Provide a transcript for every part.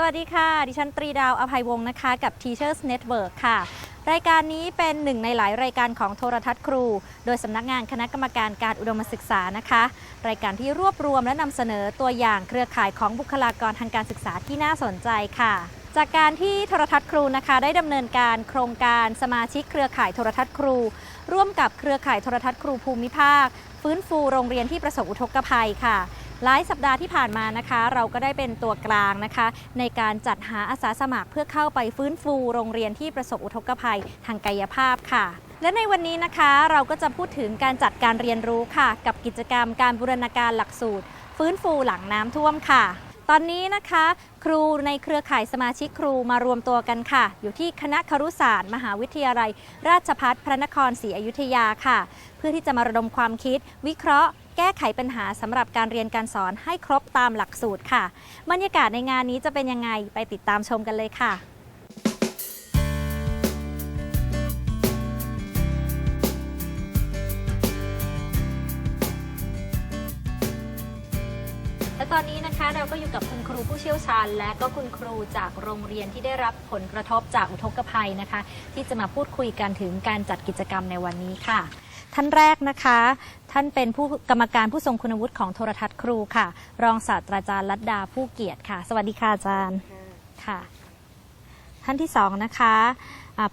สวัสดีค่ะ ดิฉันตรีดาวอภัยวงศ์นะคะ กับ Teachers Network ค่ะ รายการนี้เป็นหนึ่งในหลายรายการของโทรทัศน์ครู โดยสำนักงานคณะกรรมการการอุดมศึกษานะคะ รายการที่รวบรวมและนำเสนอตัวอย่างเครือข่ายของบุคลากรทางการศึกษาที่น่าสนใจค่ะ จากการที่โทรทัศน์ครูนะคะ ได้ดำเนินการโครงการสมาชิกเครือข่ายโทรทัศน์ครู ร่วมกับเครือข่ายโทรทัศน์ครูภูมิภาค ฟื้นฟูโรงเรียนที่ประสบอุทกภัยค่ะ หลายสัปดาห์ที่ผ่านมานะคะ เราก็ได้เป็นตัวกลางนะคะ ในการจัดหาอาสาสมัครเพื่อเข้าไปฟื้นฟูโรงเรียนที่ประสบอุทกภัยทางกายภาพค่ะ และในวันนี้นะคะเราก็จะพูดถึงการจัดการเรียนรู้ค่ะ กับกิจกรรมการบูรณาการหลักสูตร ฟื้นฟูหลังน้ำท่วมค่ะตอนนี้นะคะ ครูในเครือข่ายสมาชิกครูมารวมตัวกันค่ะ อยู่ที่คณะครุศาสตร์ มหาวิทยาลัย ราชภัฏพระนครศรีอยุธยาค่ะ เพื่อที่จะมาระดมความคิด วิเคราะห์ แก้ไขปัญหาสำหรับการเรียนการสอนให้ครบตามหลักสูตรค่ะ บรรยากาศในงานนี้จะเป็นยังไงไปติดตามชมกันเลยค่ะ อนนี้นะคะเราก็อยู่กับคุณครูผู้เชี่ยวชาญ และก็คุณครูจากโรงเรียนที่ได้รับผลกระทบจากอุทกภัยนะคะ ที่จะมาพูดคุยกันถึงการจัดกิจกรรมในวันนี้ค่ะ ท่านแรกนะคะ ท่านเป็นผู้กรรมการผู้ทรงคุณวุฒิของโทรทัศน์ครูค่ะ รองศาสตราจารย์ลัดดาผู้เกียรติค่ะ สวัสดีค่ะอาจารย์ค่ะ ท่านที่สองนะคะ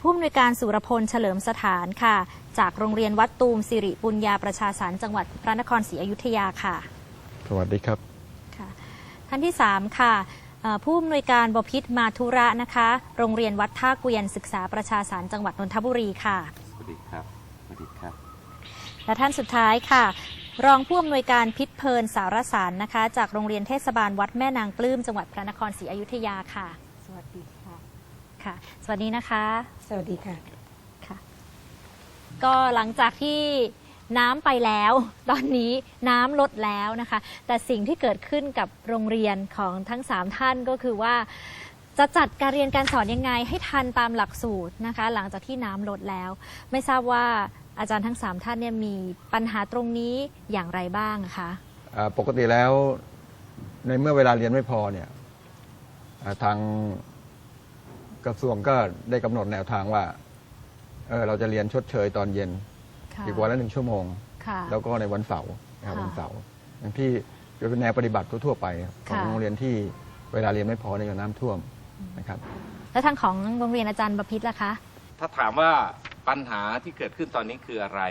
ผู้อำนวยการสุรพลเฉลิมสถานค่ะ จากโรงเรียนวัดตูมสิริปุญญาประชาสารจังหวัดพระนครศรีอยุธยาค่ะ สวัสดีครับ ท่านที่ 3 ค่ะเอ่อผู้อำนวยการบพิษมาธุระนะคะ โรงเรียนวัดท่าเกวียนศึกษาประชาสารจังหวัดนนทบุรีค่ะสวัสดีครับสวัสดีครับ และท่านสุดท้ายค่ะ รองผู้อำนวยการพิษเพลินสารสารนะคะ จากโรงเรียนเทศบาลวัดแม่นางปลื้มจังหวัดพระนครศรีอยุธยาค่ะ สวัสดีค่ะค่ะ สวัสดีนะคะ สวัสดีค่ะค่ะ ก็หลังจากที่ น้ำไปแล้ว ตอนนี้น้ำลดแล้วนะคะ แต่สิ่งที่เกิดขึ้นกับโรงเรียนของทั้ง 3 ท่านก็คือว่า จะจัดการเรียนการสอนยังไงให้ทันตามหลักสูตรนะคะ หลังจากที่น้ำลดแล้ว ไม่ทราบว่าอาจารย์ทั้ง 3 ท่านเนี่ยมีปัญหาตรงนี้อย่างไรบ้างคะปกติแล้วในเมื่อเวลาเรียนไม่พอเนี่ยทางกระทรวงก็ได้กำหนดแนวทางว่าเออเราจะเรียนชดเชยตอนเย็น อีกวันละหนึ่งชั่วโมง ค่ะ แล้วก็ในวันเสาร์นะครับค่ะวันเสาร์อย่างที่จะเป็นแนวปฏิบัติทั่วๆไปของค่ะโรงเรียนที่เวลาเรียนไม่พอในกับน้ำท่วมนะครับ แล้วทางของโรงเรียนอาจารย์ประพิษล่ะคะ ถ้าถามว่าปัญหาที่เกิดขึ้นตอนนี้คืออะไร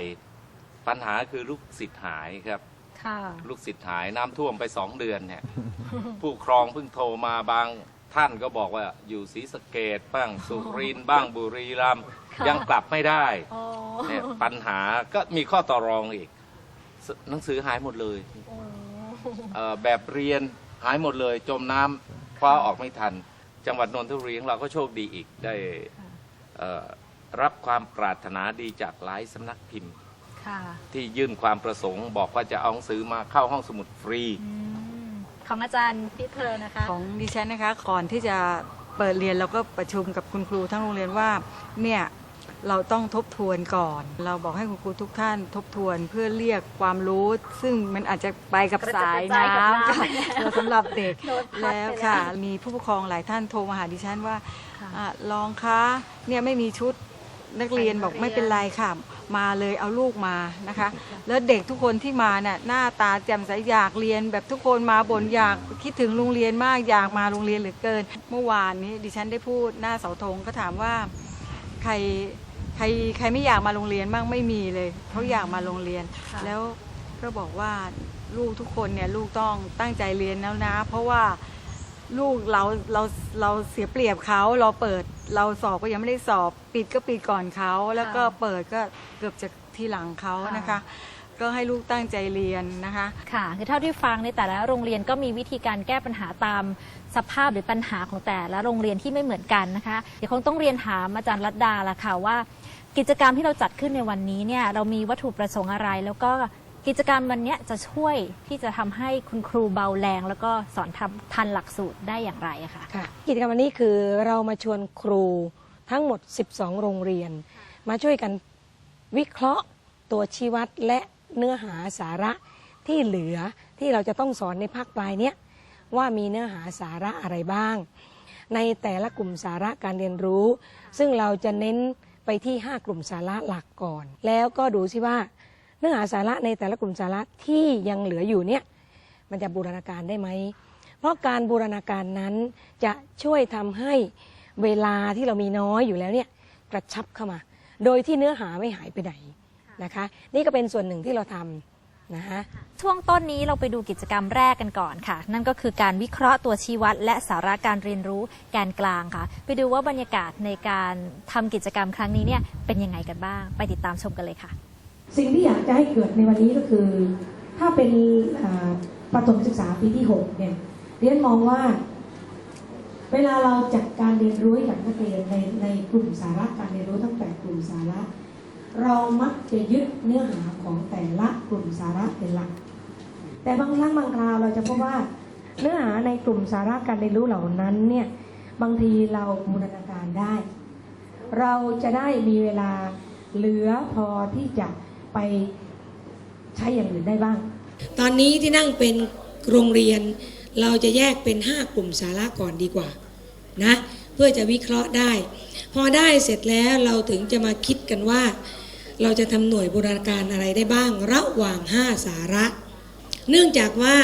ปัญหาคือลูกศิษย์หายครับ ค่ะ ลูกศิษย์หายน้ำท่วมไปสองเดือนเนี่ย ผู้ครองเพิ่งโทรมาบาง ท่านก็บอกว่าอยู่ศรีสะเกดบ้างสุรินทร์บ้างบุรีรัมย์ค่ะยังกลับไม่ได้โอ้เนี่ยปัญหาก็มีข้อต่อรองอีกสหนังสือหายหมดเลยโอ้เอ่อแบบเรียนหายหมดเลย จมน้ำคว้าออกไม่ทัน จังหวัดนนทบุรีของเราก็โชคดีอีกได้เอ่อรับความปรารถนาดีจากหลายสำนักพิมพ์ ค่ะที่ยื่นความประสงค์ บอกว่าจะเอาหนังสือมาเข้าห้องสมุดฟรี อืม ของอาจารย์พิษเพลินนะคะ ของดิฉันนะคะก่อนที่จะเปิดเรียนเราก็ประชุมกับคุณครูทั้งโรงเรียนว่าเนี่ยเราต้องทบทวนก่อน เราบอกให้คุณครูทุกท่านทบทวนเพื่อเรียกความรู้ ซึ่งมันอาจจะไปกับกระจัดสายกระจายกับน้ำน้ำค่ะสำหรับเด็กโดนพัดแล้วไปแล้วค่ะ มีผู้ปกครองหลายท่านโทรมาหาดิฉันว่าค่ะอะลองคะเนี่ยไม่มีชุด นักเรียนใส่นักบอกเรียนไม่เป็นไรค่ะ มาเลยเอาลูกมานะคะ แล้วเด็กทุกคนที่มาเนี่ยหน้าตาแจ่มใสอยากเรียน แบบทุกคนมาบ่นอยากคิดถึงโรงเรียนมากอยากมาโรงเรียนเหลือเกิน เมื่อวานนี้ดิฉันได้พูดหน้าเสาธงก็ถามว่าใครใครใครไม่อยากมาโรงเรียนบ้างไม่มีเลยเขาอยากมาโรงเรียนค่ะแล้วก็บอกว่าลูกทุกคนเนี่ยลูกต้องตั้งใจเรียนแล้วนะ เพราะว่า ลูกเราเราเราเสียเปรียบเขาเราเปิดเราสอบก็ยังไม่ได้สอบ ปิดก็ปิดก่อนเขาแล้วก็เปิดก็เกือบจะทีหลังเขานะคะ ก็ให้ลูกตั้งใจเรียนนะคะ ค่ะคือเท่าที่ฟังในแต่ละโรงเรียนก็มีวิธีการแก้ปัญหาตามสภาพหรือปัญหาของแต่ละโรงเรียนที่ไม่เหมือนกันนะคะเดี๋ยวคงต้องเรียนถามอาจารย์รัตดาละค่ะว่า กิจกรรมที่เราจัดขึ้นในวันนี้เนี่ยเรามีวัตถุประสงค์อะไรแล้วก็ กิจกรรมวันนี้จะช่วยที่จะทำให้คุณครูเบาแรง แล้วก็สอนทำทันหลักสูตรได้อย่างไรอะคะค่ะกิจกรรมวันนี้คือเรามาชวนครูทั้งหมด 12 โรงเรียน มาช่วยกันวิเคราะห์ตัวชี้วัดและเนื้อหาสาระที่เหลือที่เราจะต้องสอนในภาคปลายเนี้ยว่ามีเนื้อหาสาระอะไรบ้าง ในแต่ละกลุ่มสาระการเรียนรู้ ซึ่งเราจะเน้นไปที่ 5 กลุ่มสาระหลักก่อน แล้วก็ดูซิว่า นื้อหาสาระในแต่ละกลุ่มสาระที่ยังเหลืออยู่เนี่ยมันจะบูรณาการได้ไหม เพราะการบูรณาการนั้นจะช่วยทำให้เวลาที่เรามีน้อยอยู่แล้วเนี่ยกระชับเข้ามา โดยที่เนื้อหาไม่หายไปไหนนะคะ นี่ก็เป็นส่วนหนึ่งที่เราทำนะคะช่วงต้นนี้เราไปดูกิจกรรมแรกกันก่อนค่ะ นั่นก็คือการวิเคราะห์ตัวชี้วัด และสาระการเรียนรู้แกนกลางค่ะ ไปดูว่าบรรยากาศในการทำกิจกรรมครั้งนี้เนี่ยเป็นยังไงกันบ้าง ไปติดตามชมกันเลยค่ะ สิ่งที่อยากจะให้เกิดในวันนี้ก็คือ ถ้าเป็นประถมศึกษาปีที่6เนี่ยเรียนมองว่า เวลาเราจัดการเรียนรู้กับนักเรียนในในกลุ่มสาระการเรียนรู้ทั้งแปดกลุ่มสาระ เรามักจะยึดเนื้อหาของแต่ละกลุ่มสาระเป็นหลัก แต่บางครั้งบางคราวเราจะพบว่าเนื้อหาในกลุ่มสาระการเรียนรู้เหล่านั้นเนี่ยบางทีเราบูรณาการได้ เราจะได้มีเวลาเหลือพอที่จะ ไปใช้อย่างอื่นได้บ้าง ตอนนี้ที่นั่งเป็นโรงเรียน เราจะแยกเป็น 5 กลุ่มสาระก่อนดีกว่านะเพื่อจะวิเคราะห์ได้ พอได้เสร็จแล้วเราถึงจะมาคิดกันว่า เราจะทำหน่วยบูรณาการอะไรได้บ้าง ระหว่าง 5 สาระ เนื่องจากว่า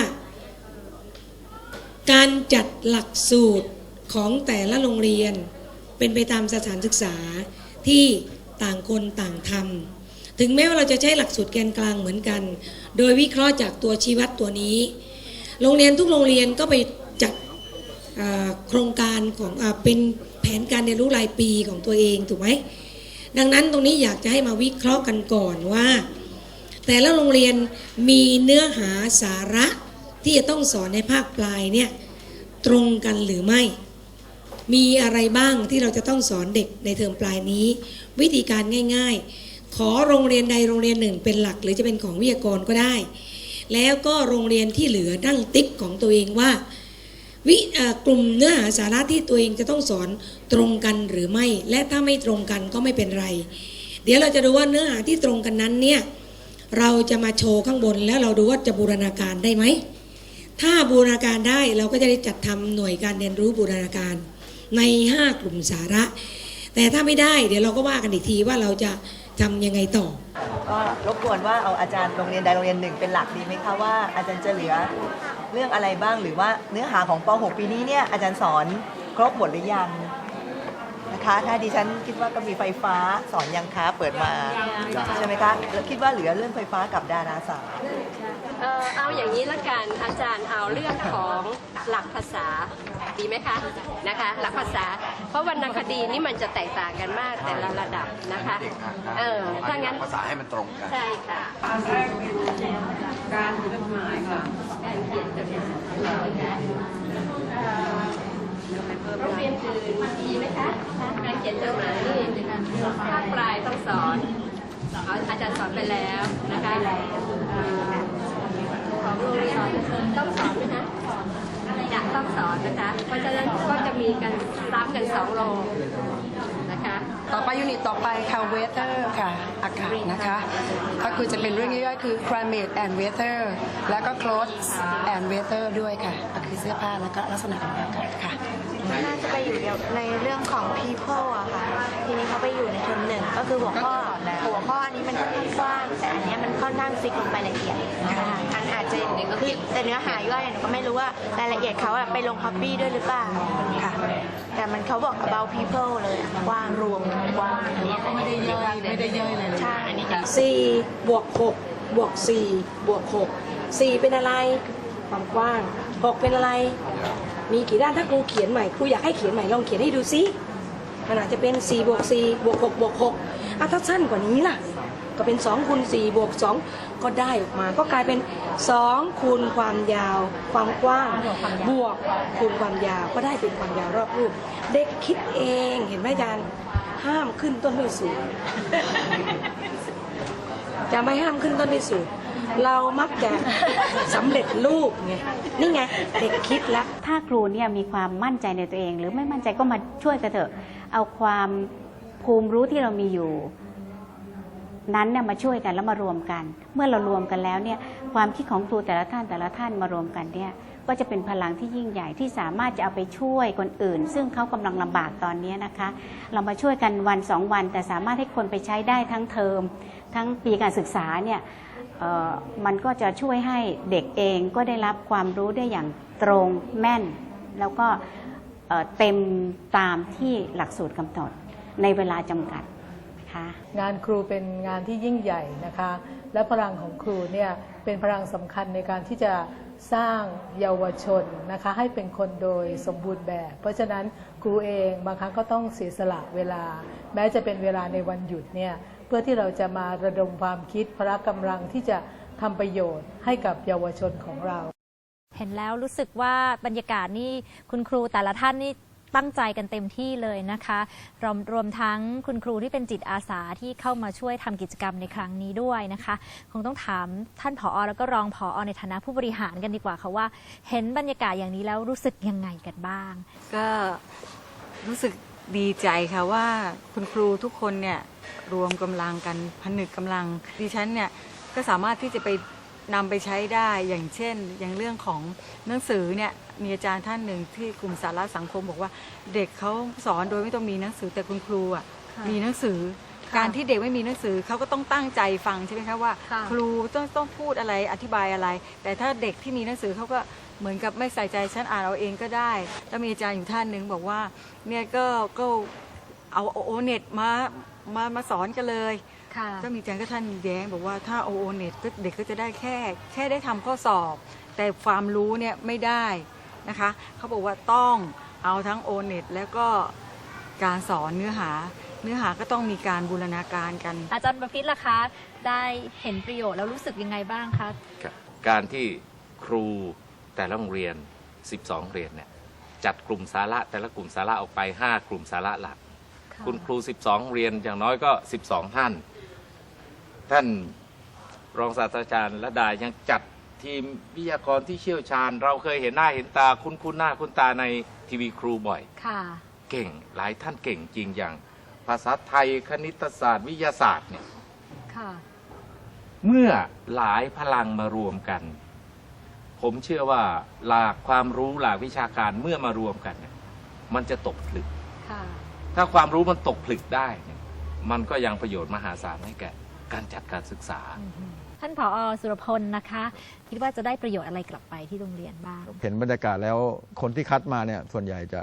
การจัดหลักสูตรของแต่ละโรงเรียน เป็นไปตามสถานศึกษาที่ต่างคนต่างทำ ถึงแม้ว่าเราจะใช้หลักสูตรแกนกลางเหมือนกัน โดยวิเคราะห์จากตัวชี้วัดตัวนี้ โรงเรียนทุกโรงเรียนก็ไปจัดโครงการของอเป็นแผนการเรียนรู้รายปีของตัวเองถูกไหมดังนั้นตรงนี้อยากจะให้มาวิเคราะห์กันก่อนว่า แต่ละโรงเรียนมีเนื้อหาสาระที่จะต้องสอนในภาคปลายเนี่ยตรงกันหรือไม่ มีอะไรบ้างที่เราจะต้องสอนเด็กในเทอมปลายนี้ วิธีการง่าย ๆ ขอโรงเรียนใดโรงเรียนหนึ่งเป็นหลัก หรือจะเป็นของวิทยากรก็ได้ แล้วก็โรงเรียนที่เหลือนั่งติ๊กของตัวเองว่า วิกลุ่มเนื้อหาสาระที่ตัวเองจะต้องสอนตรงกันหรือไม่ และถ้าไม่ตรงกันก็ไม่เป็นไร เดี๋ยวเราจะดูว่าเนื้อหาที่ตรงกันนั้นเนี่ยเราจะมาโชว์ข้างบนแล้วเราดูว่าจะบูรณาการได้ไหมถ้าบูรณาการได้เราก็จะได้จัดทำหน่วยการเรียนรู้บูรณาการใน 5 กลุ่มสาระ แต่ถ้าไม่ได้เดี๋ยวเราก็ว่ากันอีกทีว่าเราจะ ทำยังไงต่อ ก็รบกวนว่าเอาอาจารย์โรงเรียนใดโรงเรียนหนึ่งเป็นหลักดีไหมคะว่าอาจารย์จะเหลือเรื่องอะไรบ้างหรือว่าเนื้อหาของป .6 ปีนี้เนี่ยอาจารย์สอนครบหมดหรือยังนะคะถ้าดิฉันคิดว่าก็มีไฟฟ้าสอนยังคะเปิดมาใช่ไหมคะแล้วคิดว่าเหลือเรื่องไฟฟ้ากับดาราศาสตร์เอ่อเอาอย่างนี้ละกันอาจารย์เอาเรื่องของหลักภาษา ดีไหมคะนะคะ หลักภาษา เพราะวรรณคดีนี่มันจะแตกต่างกันมากแต่ละระดับนะคะ เออถ้างั้นภาษาให้มันตรงกัน ใช่ค่ะการจดหมายค่ะการเขียนจดหมายโรงเรียนอื่นดีไหมคะการเขียนจดหมายนี่ภาคปลายต้องสอนอ๋ออาจารย์สอนไปแล้วนะคะเอ่อของโรงเรียนต้องสอนไหมคะ จะต้องสอนนะคะ เพราะฉะนั้นก็จะมีกันซ้ำกันสองโรงนะคะ ต่อไปยูนิตต่อไปค่ะ weather ค่ะ อากาศนะคะ ก็คือจะเป็นเรื่องย่อยๆคือ climate and weather แล้วก็ clothes and weather ด้วยค่ะก็คือเสื้อผ้าแล้วก็ลักษณะของอากาศค่ะ น่าจะไปอยู่ในเรื่องของ people อะค่ะ ทีนี้เขาไปอยู่ในเทอมหนึ่งก็คือหัวข้อหัวข้ออันนี้มันค่อนข้างกว้างแต่อันเนี้ยมันค่อนข้างฟิกลงไปละเอียดนะคะอันอาจจะคือแต่เนื้อหาย่อยหนูก็ไม่รู้ว่ารายละเอียดเขาอะไปลง copy ด้วยหรือเปล่าค่ะ แต่มันเขาบอก about people เลยอะกว้างรวมกว้างไม่ได้ย่อยไม่ได้ย่อยเลยใช่อันนี้4บวก6บวก4บวก6 4เป็นอะไรความกว้าง6เป็นอะไร มีกี่ด้านถ้าครูเขียนใหม่ครูอยากให้เขียนใหม่ลองเขียนให้ดูซิมันอาจจะเป็น4บวก4บวก6บวก6อะถ้าสั้นกว่านี้ล่ะ ก็เป็น2คูณ4บวก2ก็ได้ออกมา ก็กลายเป็น2คูณความยาว ความกว้าง บวกคูณความยาว ก็ได้เป็นความยาวรอบรูป เด็กคิดเองเห็นไหมอาจารย์ห้ามขึ้นต้นด้วยสูงจะไม่ห้ามขึ้นต้นด้วยสูง เรามักจะสำเร็จรูปไงนี่ไงเด็กคิดแล้ว ถ้าครูเนี่ยมีความมั่นใจในตัวเอง หรือไม่มั่นใจก็มาช่วยกันเถอะ เอาความภูมิรู้ที่เรามีอยู่ นั้นเนี่ยมาช่วยกันแล้วมารวมกัน เมื่อเรารวมกันแล้วเนี่ยความคิดของครูแต่ละท่านแต่ละท่านมารวมกันเนี่ยก็จะเป็นพลังที่ยิ่งใหญ่ที่สามารถจะเอาไปช่วยคนอื่น ซึ่งเขากำลังลำบากตอนนี้นะคะ เรามาช่วยกันวันสองวัน แต่สามารถให้คนไปใช้ได้ทั้งเทอม ทั้งปีการศึกษาเนี่ย มันก็จะช่วยให้เด็กเองก็ได้รับความรู้ได้อย่างตรงแม่น แล้วก็เเต็มตามที่หลักสูตรกำหนดในเวลาจำกัดนะคะงานครูเป็นงานที่ยิ่งใหญ่นะคะ และพลังของครูเนี่ยเป็นพลังสำคัญในการที่จะสร้างเยาวชนนะคะให้เป็นคนโดยสมบูรณ์แบบ เพราะฉะนั้นครูเองบางครั้งก็ต้องเสียสละเวลา แม้จะเป็นเวลาในวันหยุดเนี่ย พื่อที่เราจะมาระดมความคิดพละกำลังที่จะทำประโยชน์ให้กับเยาวชนของเรา เห็นแล้วรู้สึกว่าบรรยากาศนี่คุณครูแต่ละท่านนี่ตั้งใจกันเต็มที่เลยนะคะรวมรวมทั้งคุณครูที่เป็นจิตอาสาที่เข้ามาช่วยทำกิจกรรมในครั้งนี้ด้วยนะคะ คงต้องถามท่านผอแล้วก็รองผอในฐานะผู้บริหารกันดีกว่าค่ะว่า เห็นบรรยากาศอย่างนี้แล้วรู้สึกยังไงกันบ้าง ก็รู้สึก ดีใจค่ะว่าคุณครูทุกคนเนี่ยรวมกำลังกันผนึกกำลังดิฉันเนี่ยก็สามารถที่จะไปนำไปใช้ได้อย่างเช่น อย่างเรื่องของหนังสือเนี่ยมีอาจารย์ท่านหนึ่งที่กลุ่มสาระสังคมบอกว่า เด็กเขาสอนโดยไม่ต้องมีหนังสือแต่คุณครูอะค่ะมีหนังสือ ค่ะการที่เด็กไม่มีหนังสือเขาก็ต้องตั้งใจฟังใช่ไหมคะว่า ค่ะ ครูต้องต้องพูดอะไรอธิบายอะไร แต่ถ้าเด็กที่มีหนังสือเขาก็ เหมือนกับไม่ใส่ใจฉันอ่านเอาเองก็ได้แล้วมีอาจารย์อยู่ท่านหนึ่งบอกว่าเนี่ยก็ก็เอาโอเน็ตมามามาสอนกันเลยค่ะ ก็มีอาจารย์ก็ท่านแย้งบอกว่าถ้าโอเน็ตเด็กก็จะได้แค่ แค่ได้ทำข้อสอบ แต่ความรู้เนี่ยไม่ได้นะคะเขาบอกว่าต้องเอาทั้งโอเน็ตแล้วก็การสอนเนื้อหา เนื้อหาก็ต้องมีการบูรณาการกัน อาจารย์ประพิษล่ะคะ ได้เห็นประโยชน์แล้วรู้สึกยังไงบ้างคะ ครับการที่ครู แต่ละโรงเรียน 12โรงเรียนเนี่ยจัดกลุ่มสาระแต่ละกลุ่มสาระออกไป 5 กลุ่มสาระหลัก คุณครู 12โรงเรียนอย่างน้อยก็ 12 ท่าน ท่านรองศาสตราจารย์ระดายังจัดทีมวิทยากรที่เชี่ยวชาญ เราเคยเห็นหน้าเห็นตาคุ้นคุ้นหน้าคุ้นตาในทีวีครูบ่อยค่ะเก่งหลายท่านเก่งจริงอย่าง ภาษาไทยคณิตศาสตร์ วิทยาศาสตร์เนี่ยค่ะเมื่อหลายพลังมารวมกัน ผมเชื่อว่าหลากความรู้หลากวิชาการเมื่อมารวมกันเนี่ยมันจะตกผลึก ค่ะถ้าความรู้มันตกผลึกได้เนี่ยมันก็ยังประโยชน์มหาศาลให้แก่การจัดการศึกษา ท่านผอสุรพลนะคะ คิดว่าจะได้ประโยชน์อะไรกลับไปที่โรงเรียนบ้างเห็นบรรยากาศแล้วคนที่คัดมาเนี่ยส่วนใหญ่จะ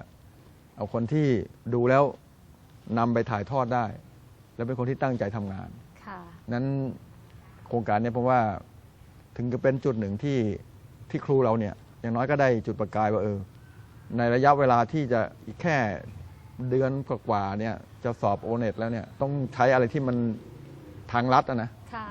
เอาคนที่ดูแล้วนำไปถ่ายทอดได้ แล้วเป็นคนที่ตั้งใจทำงาน ค่ะ นั้นโครงการเนี้ผมว่าถึงจะเป็นจุดหนึ่งที่ ที่ครูเราเนี่ยอย่างน้อยก็ได้จุดประกายว่าเออ ในระยะเวลาที่จะอีกแค่เดือนกว่าๆเนี่ยจะสอบโอเน็ตแล้วเนี่ยต้องใช้อะไรที่มันทางลัดอะนะค่ะ